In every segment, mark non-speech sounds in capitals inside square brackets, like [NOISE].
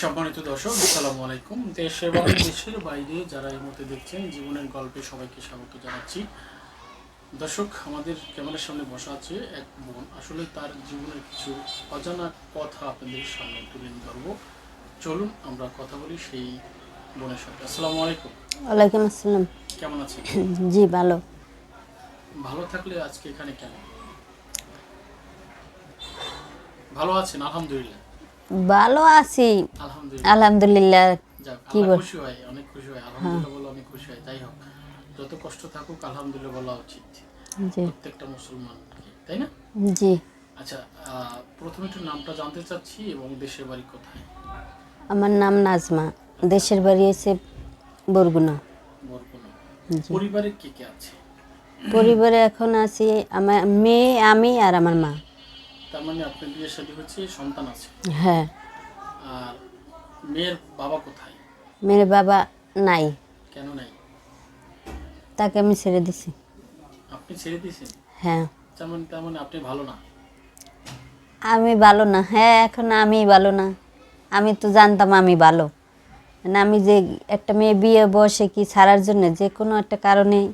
সম্মানিত দর্শক আসসালামু আলাইকুম। দেশ এবং দেশের বাইরে যারা এই মুহূর্তে দেখছেন জীবনের গল্পে সবাইকে স্বাগত জানাচ্ছি। দর্শক আমাদের ক্যামেরার সামনে বসা আছে এক বোন। আসলে তার জীবনের কিছু অজানা কথা আপনাদের সামনে তুলে ধরবো। চলুন আমরা কথা বলি সেই বোনের সাথে। আসসালামু আলাইকুম। ওয়ালাইকুম আসসালাম। কেমন আছেন? জি ভালো। ভালো থাকলে আজকে এখানে কেন? ভালো আছেন আলহামদুলিল্লাহ। ভালো আছি। আলহামদুলিল্লাহ। কি বল- খুশি হয় অনেক খুশি হয় আলহামদুলিল্লাহ বলে অনেক খুশি হয় যাই হোক। যত কষ্ট থাকুক আলহামদুলিল্লাহ বলা উচিত। জি। প্রত্যেকটা মুসলমান তাই না? জি। আচ্ছা প্রথমে একটু নামটা জানতে চাচ্ছি এবং দেশের বাড়ি কোথায়? আমার নাম নাজমা। দেশের বাড়ি হয়েছে বরগুনা। বরগুনা। পরিবারে কে কে আছে? পরিবারে এখন আছি আমার মেয়ে আমি আর আমার মা। তার মানে আপনার বিয়ে শাদী হচ্ছে সন্তান আছে। হ্যাঁ। আর মেয়ের বাবা কোথায়? মেয়ের বাবা নাই। কেন নাই? তাকে আমি ছেড়ে দিছি। আপনি ছেড়ে দিয়েছেন? হ্যাঁ। মানে মানে আপনি ভালো না? আমি ভালো না। হ্যাঁ এখন আমি ভালো না। আমি তো জানতাম আমি ভালো। না আমি যে একটা মেয়ে বিয়ে বসে কি ছাড়ার জন্য? যে কোনো একটা কারণে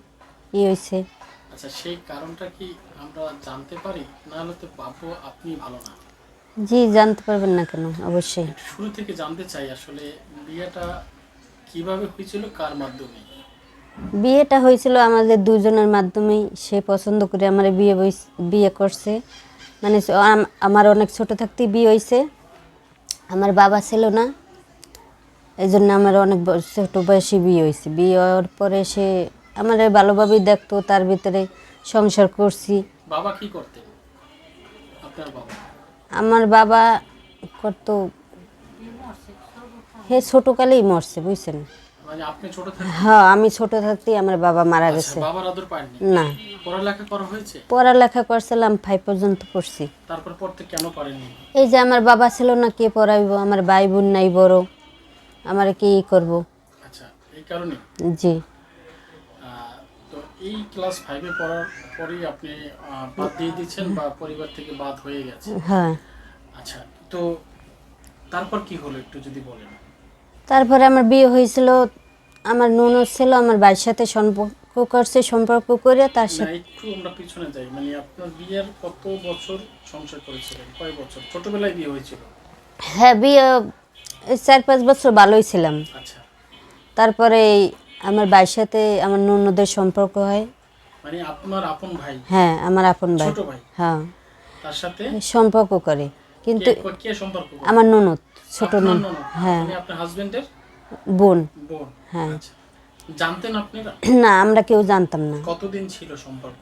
ই হয়েছে আচ্ছা সেই কারণটা কি আমরা জানতে পারি? না হলে তো ভাববো আপনি ভালো না। জি জানতে পারবেন না কেন? অবশ্যই। শুরু থেকে জানতে চাই আসলে বিয়েটা কীভাবে হয়েছিল কার মাধ্যমে? বিয়েটা হয়েছিল আমাদের দুজনের মাধ্যমেই। সে পছন্দ করে আমার বিয়ে বিয়ে করছে। মানে আমার অনেক ছোট থাকতেই বিয়ে হয়েছে। আমার বাবা ছিল না। এই জন্য আমার অনেক ছোট বয়সে বিয়ে হয়েছে। বিয়ে হওয়ার পরে সে আমার ভালোভাবেই দেখতো তার ভিতরে সংসার করছি। বাবা কি করতেন? আপনার বাবা? আমার বাবা করতো হে ছোটোকালেই মরছে বুঝছেন? মানে আপনি ছোট থাকেন হ্যাঁ আমি ছোট থাকতেই আমার বাবা মারা আচ্ছা, গেছে। বাবার আদর পাননি? না। পড়ালেখা করা হয়েছে? পড়ালেখা করছিলাম ফাইভ পর্যন্ত পড়ছি। তারপর পড়তে কেন পারেননি? এই যে আমার বাবা ছিল না কে পড়াইব? আমার ভাই বোন নাই বড়। আমার কি করব? আচ্ছা এই কারণে? জি। এই ক্লাস ফাইভে পড়ার পরেই আপনি বাদ দিয়ে দিচ্ছেন বা পরিবার থেকে বাদ হয়ে গেছে হ্যাঁ। আচ্ছা তো তারপর কি হলো একটু যদি বলেন? তারপরে আমার বিয়ে হয়েছিল আমার ননদ ছিল আমার বাড়ির সাথে সম্পর্ক করছে সম্পর্ক করে তার সাথে একটু আমরা পিছনে যাই। মানে আপনার বিয়ের কত বছর সংসার করেছিলেন? কয় বছর? ছোটবেলায় বিয়ে হয়েছিল? হ্যাঁ বিয়ে চার পাঁচ বছর ভালোই ছিলাম। আচ্ছা। তারপরে আমার ভাইয়ের সাথে আমার ননদের সম্পর্ক হয়। মানে আপনার আপন ভাই? হ্যাঁ আমার আপন ভাই। ছোট ভাই? হ্যাঁ। তার সাথে? সম্পর্ক করে। কিন্তু কে সম্পর্ক আমার ননদ ছোট ননদ? হ্যাঁ। মানে আপনার হাজবেন্ডের বোন। বোন। হ্যাঁ। আচ্ছা। জানতেন আপনারা? [CLEARS THROAT] না আমরা কেউ জানতাম না। কতদিন ছিল সম্পর্ক?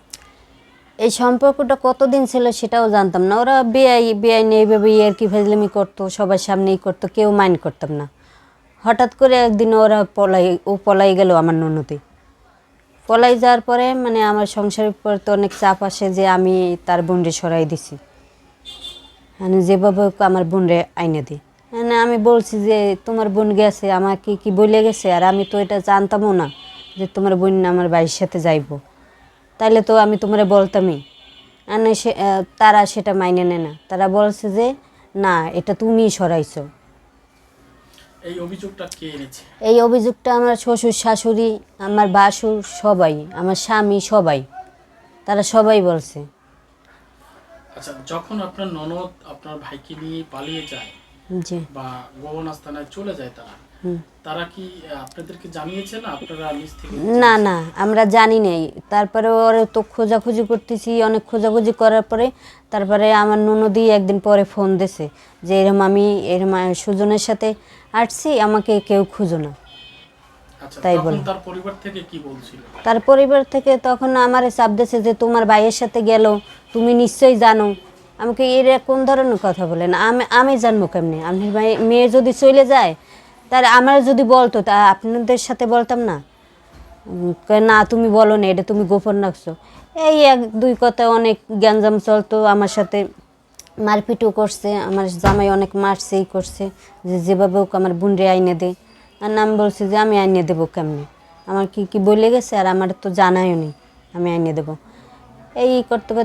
এই সম্পর্কটা কতদিন ছিল সেটাও জানতাম না। ওরা বেআই বেআই নেই এইভাবে আর কি ফেজলামি করতো সবার সামনেই করতো কেউ মাইন্ড করতাম না। হঠাৎ করে একদিন ওরা পলাই, ও পলাই গেল আমার ননদে। পলাই যাওয়ার পরে মানে আমার সংসারের উপর তো অনেক চাপ আসে যে আমি তার বোনরে সরাই দিছি। মানে যেভাবে আমার বোনরে আইনে দিই। মানে আমি বলছি যে, তোমার বোন গেছে, আমাকে কি বলে গেছে? আর আমি তো এটা জানতামও না যে তোমার বোন আমার বাড়ির সাথে যাইবো। তাইলে তো আমি তোমারে বলতামই। আর না সে তারা সেটা মাইনে নেয় না। তারা বলছে যে, না, এটা তুমিই সরাইছো। এই অভিযোগটা কে এনেছে? এই অভিযোগটা আমার শ্বশুর শাশুড়ি আমার বাসুর সবাই আমার স্বামী সবাই। তারা সবাই বলছে। আচ্ছা যখন আপনার ননদ আপনার ভাইকে নিয়ে পালিয়ে যায় বা থানায় চলে যায় তারা। তারা কি আপনাদেরকে জানিয়েছে না? আপনারা নিজ থেকে না না আমরা জানি নাই। তারপরে ওরে তো খোঁজাখুঁজি করতেছি অনেক খোঁজাখুঁজি করার পরে তারপরে আমার ননদি একদিন পরে ফোন দিছে যে এরম আমি এরম সুজনের সাথে আসছি আমাকে কেউ খুঁজো না। আচ্ছা তাই বলে। তার পরিবার থেকে কি বলছিল? তার পরিবার থেকে তখন আমার চাপ দিয়েছে যে তোমার ভাইয়ের সাথে গেল তুমি নিশ্চয়ই জানো আমাকে এরা কোন ধরনের কথা বলেন? আমি আমি জানব কেমনি? আপনার ভাই, মেয়ে যদি চলে যায়, তার আমার যদি বলতো, তা আপনাদের সাথে বলতাম না? না, তুমি বলো না, এটা তুমি গোপন রাখছো। এই এক, দুই কথা অনেক গ্যাঞ্জাম চলতো আমার সাথে। মারপিটও করছে, আমার জামাই অনেক মারছে এই করছে, যে যেভাবে হোক আমার বোনরে আইনে দে। আর নাম বলছে যে, আমি আইনে দেবো কেমনি? আমার কি কি বলে গেছে, আর আমার তো জানাইও নি আমি আইনে দেবো। এই করতে করতে